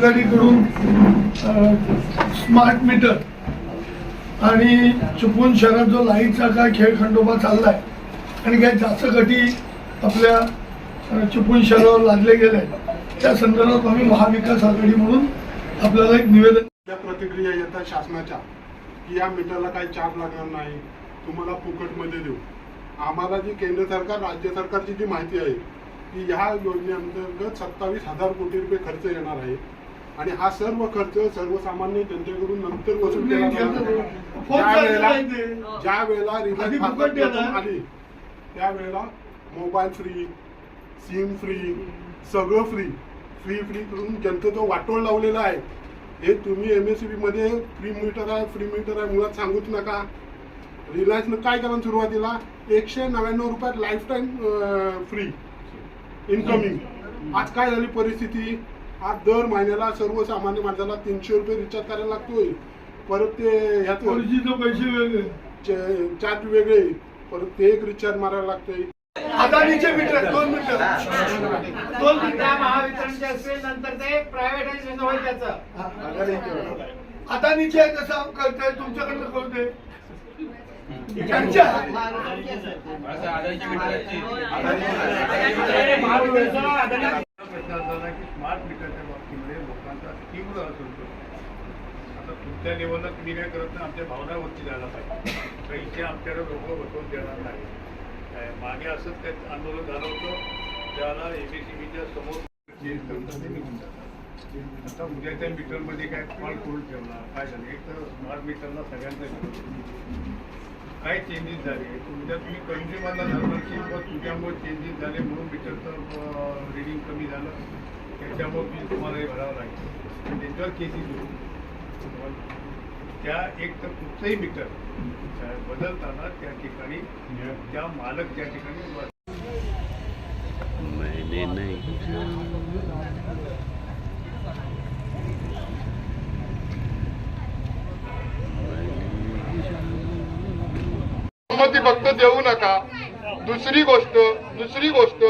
आघाडीकडून smart meter आणि चुपून शहरात जो लाईटचा काय खेळ खंडोबा चाललाय आणि काय जास्त गटी आपल्या चुपून शहरावर लादले गेले त्या संदर्भात आम्ही महाविकास आघाडी म्हणून आपल्याला एक निवेदन त्या प्रतिक्रिया येतात शासनाच्या की या मीटरला काही चार्ज लागणार नाही तुम्हाला फुकटमध्ये देऊ. आम्हाला जी केंद्र सरकार राज्य सरकारची जी माहिती आहे की ह्या योजनेअंतर्गत सत्तावीस हजार कोटी रुपये खर्च येणार आहे आणि हा सर्व खर्च सर्वसामान्य जनतेकडून नंतर वसूल केला ज्या वेळेला रिलायन्स आली त्यावेळेला मोबाईल फ्री सिम फ्री सगळं फ्री. फ्री फ्री करून जनतेचं वाटोळ लावलेलं आहे हे तुम्ही एम एसमध्ये फ्री मीटर आहे फ्री मीटर आहे मुळात सांगूच नका. रिलायन्सनं काय करा सुरुवातीला? एकशे नव्याण्णव रुपयात लाईफ टाईम फ्री इन्कमिंग आज काय झाली परिस्थिती? आज दर महिन्याला सर्वसामान्य माणसाला तीनशे रुपये रिचार्ज करायला लागतोय. परत ते ह्याचं फोरजीचे पैसे वेगळे. चार्ज वेगळे. परत ते एक रिचार्ज मारायला लागतंय. अदानीचे मीटर दोन मीटर दोन मीटर महावितरणचे असेल नंतर ते प्रायव्हेटायझेशन होईल त्याचं. अदानीचे कसं कळतंय तुमच्याकडनं कळतंय. त्यांच्या प्रश्न असा झाला की स्मार्ट मीटरच्या बाबतीमध्ये लोकांचा तीव्र असंतोष. आता तुमच्या लेवलला तुम्ही काय करत नाही आमच्या भावनावरती जायला पाहिजे. तर इथे आमच्याकडे लोक बसवून देणार नाही काय मागे असंच काही आंदोलन झालं होतं त्याला एबीसीबीच्या समोर चेंज करतात ते निघून जातात आता उद्याच्या मीटरमध्ये काय कॉल होल्ड ठेवला काय झालं? एक तर स्मार्ट मीटरला सगळ्यांचा काय चेंजेस झाले? तुमच्या तुम्ही कंट्रीमधला धरणार की तुझ्यामुळे चेंजेस झाले म्हणून मीटरचं रिडिंग कमी झालं. त्याच्यामुळे बिल तुम्हाला हे भरावं लागेल. त्याच्यावर केसेस होईल त्या एक तर कुठचंही मीटर बदलताना त्या ठिकाणी त्या मालक त्या ठिकाणी नाही मैंने नहीं संमती फक्त देऊ नका. दुसरी गोष्ट दुसरी गोष्ट